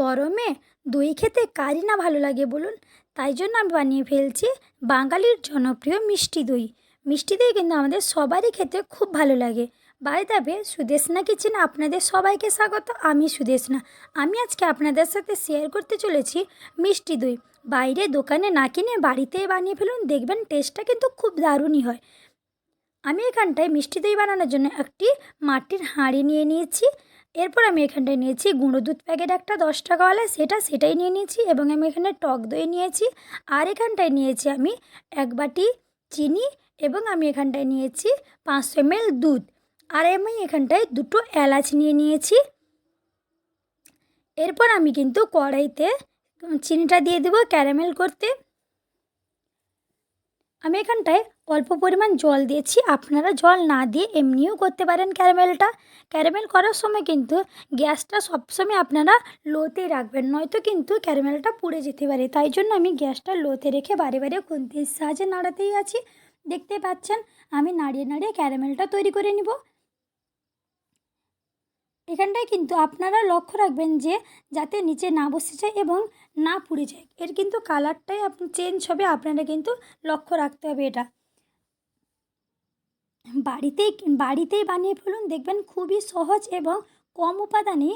গরমে দই খেতে কারই না ভালো লাগে বলুন? তাই জন্য আমি বানিয়ে ফেলছি বাঙালির জনপ্রিয় মিষ্টি দই। মিষ্টি দই কিন্তু আমাদের সবারই খেতে খুব ভালো লাগে। বাই দাবে সুদেশনা কিচেনে আপনাদের সবাইকে স্বাগত। আমি সুদেশনা আমি আজকে আপনাদের সাথে শেয়ার করতে চলেছি মিষ্টি দই। বাইরে দোকানে না কিনে বাড়িতেই বানিয়ে ফেলুন, দেখবেন টেস্টটা কিন্তু খুব দারুণই হয়। আমি এখানটায় মিষ্টি দই বানানোর জন্য একটি মাটির হাঁড়ি নিয়ে নিয়েছি। এরপর আমি এখানটায় নিয়েছি গুঁড়ো দুধ প্যাকেট একটা দশ টাকাওয়ালা সেটা সেটাই নিয়ে নিয়েছি এবং আমি এখানে টক দই নিয়েছি। আর এখানটায় নিয়েছি আমি এক বাটি চিনি এবং আমি এখানটায় নিয়েছি পাঁচশো এমএল দুধ। আর আমি এখানটায় দুটো এলাচ নিয়ে নিয়েছি। এরপর আমি কিন্তু কড়াইতে চিনিটা দিয়ে দেবো ক্যারামেল করতে। আমি এখানটায় অল্প পরিমাণ জল দিয়েছি। আপনারা জল না দিয়ে এমনিও করতে পারেন ক্যারামেলটা। ক্যারামেল করার সময় কিন্তু গ্যাসটা সবসময় আপনারা লোতে রাখবেন, নয়তো কিন্তু ক্যারামেলটা পুড়ে যেতে পারে। তাই জন্য আমি গ্যাসটা লোতে রেখে বারে বারে খুন্তির সাহায্যে নাড়াতেই আছি। দেখতে পাচ্ছেন, আমি নাড়িয়ে নাড়িয়ে ক্যারামেলটা তৈরি করে নিব। এখানটায় কিন্তু আপনারা লক্ষ্য রাখবেন যে যাতে নিচে না বসে যায় এবং না পুড়ে যায়। এর কিন্তু কালারটাই চেঞ্জ হবে, আপনারা কিন্তু লক্ষ্য রাখতে হবে এটা। বাড়িতেই বাড়িতেই বানিয়ে ফেলুন, দেখবেন খুবই সহজ এবং কম উপাদানে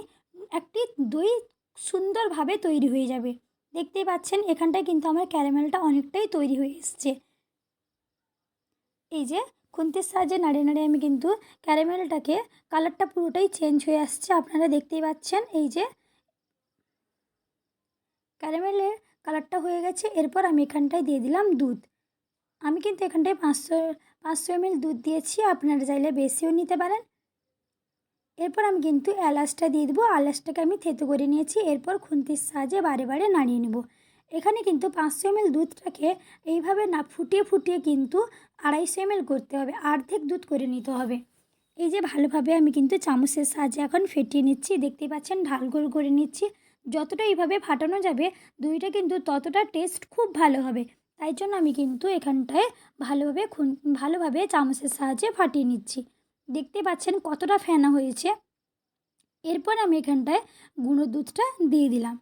একটি দই সুন্দরভাবে তৈরি হয়ে যাবে। দেখতেই পাচ্ছেন, এখানটায় কিন্তু আমার ক্যারামেলটা অনেকটাই তৈরি হয়ে এসছে। এই যে খুন্তির সাহায্যে নাড়িয়ে নাড়িয়ে আমি কিন্তু ক্যারামেলটাকে কালারটা পুরোটাই চেঞ্জ হয়ে আসছে। আপনারা দেখতেই পাচ্ছেন এই যে ক্যারামেলের কালারটা হয়ে গেছে। এরপর আমি এখানটায় দিয়ে দিলাম দুধ। আমি কিন্তু এখানটায় পাঁচশো পাঁচশো এমএল দুধ দিয়েছি। আপনারা চাইলে বেশিও নিতে পারেন। এরপর আমি কিন্তু এলাচটা দিয়ে দেবো। এলাচটাকে আমি থেতো করে নিয়েছি। এরপর খুন্তির সাহায্যে বারে বারে নাড়িয়ে নেব। এখানে কিন্তু পাঁচশো এমএল দুধটাকে এইভাবে না, ফুটিয়ে ফুটিয়ে কিন্তু আড়াইশো এমএল করতে হবে, অর্ধেক দুধ করে নিতে হবে। এই যে ভালোভাবে আমি কিন্তু চামচের সাহায্যে এখন ফেটিয়ে নিচ্ছি দেখতেই পাচ্ছেন ঢাল গোল করে নিচ্ছি। যতটা এইভাবে ফাটানো যাবে, দইটা কিন্তু ততটা টেস্ট খুব ভালো হবে। তাই জন্য আমি কিন্তু এখানটায় ভালোভাবে খুন, ভালোভাবে চামচের সাহায্যে ফাটিয়ে নিচ্ছি। দেখতে পাচ্ছেন কতটা ফেনা হয়েছে। এরপর আমি এখানটায় গুঁড়ো দুধটা দিয়ে দিলাম।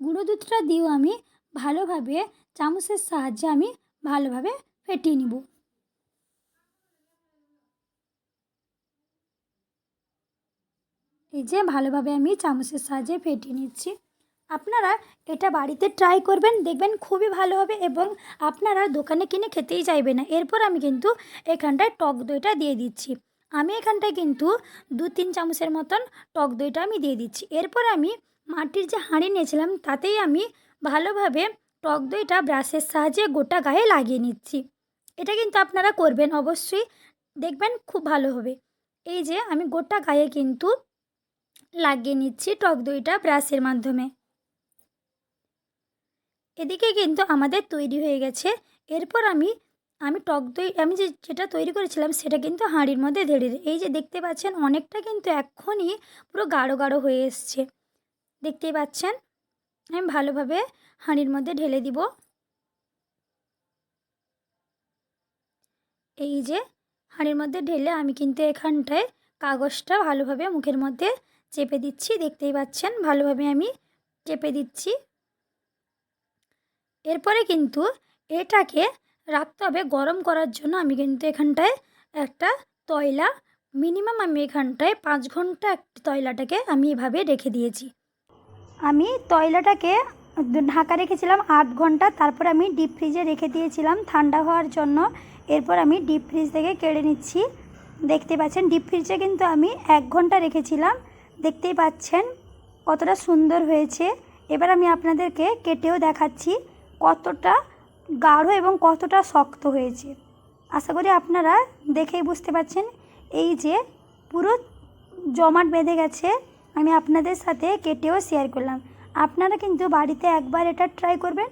গুঁড়ো দুধটা দিয়েও আমি ভালোভাবে চামচের সাহায্যে আমি ভালোভাবে ফেটিয়ে নিব। এই যে ভালোভাবে আমি চামচের সাহায্যে ফেটিয়ে নিচ্ছি। আপনারা এটা বাড়িতে ট্রাই করবেন, দেখবেন খুবই ভালো হবে এবং আপনারা দোকানে কিনে খেতেই চাইবে না। এরপর আমি কিন্তু এখানটায় টক দইটা দিয়ে দিচ্ছি। আমি এখানটায় কিন্তু দু তিন চামচের মতন টক দইটা আমি দিয়ে দিচ্ছি। এরপর আমি মাটির যে হাঁড়ি নিয়েছিলাম, তাতেই আমি ভালোভাবে টক দইটা ব্রাশের সাহায্যে গোটা গায়ে লাগিয়ে নিচ্ছি। এটা কিন্তু আপনারা করবেন অবশ্যই। দেখবেন খুব ভালো হবে। এই যে আমি গোটা গায়ে কিন্তু লাগিয়ে নিচ্ছি টক দইটা ব্রাশের মাধ্যমে। এদিকে কিন্তু আমাদের তৈরি হয়ে গেছে। এরপর আমি আমি টক দই, আমি যে, যেটা তৈরি করেছিলাম সেটা কিন্তু হাঁড়ির মধ্যে দিই এই যে দেখতে পাচ্ছেন অনেকটা কিন্তু এক্ষুনি পুরো গাঢ় গাঢ় হয়ে এসছে। দেখতেই পাচ্ছেন? আমি ভালোভাবে হাঁড়ির মধ্যে ঢেলে দিব। এই যে, হাঁড়ির মধ্যে ঢেলে আমি কিন্তু এখানটায় কাগজটা ভালোভাবে মুখের মধ্যে চেপে দিচ্ছি। দেখতেই পাচ্ছেন, ভালোভাবে আমি চেপে দিচ্ছি। এরপরে কিন্তু এটাকে রাখতে হবে গরম করার জন্য। আমি কিন্তু এখানটায় একটা তয়লা, মিনিমাম আমি এখানটায় পাঁচ ঘণ্টা একটা তয়লাটাকে আমি এভাবে রেখে দিয়েছি। আমি তয়লাটাকে ঢাকা রেখেছিলাম আট ঘণ্টা, তারপর আমি ডিপ ফ্রিজে রেখে দিয়েছিলাম ঠান্ডা হওয়ার জন্য। এরপর আমি ডিপ ফ্রিজ থেকে কেড়ে নিচ্ছি। দেখতে পাচ্ছেন ডিপ ফ্রিজে কিন্তু আমি এক ঘণ্টা রেখেছিলাম। দেখতেই পাচ্ছেন কতটা সুন্দর হয়েছে। এবার আমি আপনাদেরকে কেটেও দেখাচ্ছি কতটা গাঢ় এবং কতটা শক্ত হয়েছে। আশা করি আপনারা দেখেই বুঝতে পারছেন। এই যে পুরো জমাট বেঁধে গেছে আমি আপনাদের সাথে কেটেও শেয়ার করলাম। আপনারা কিন্তু বাড়িতে একবার এটা ট্রাই করবেন।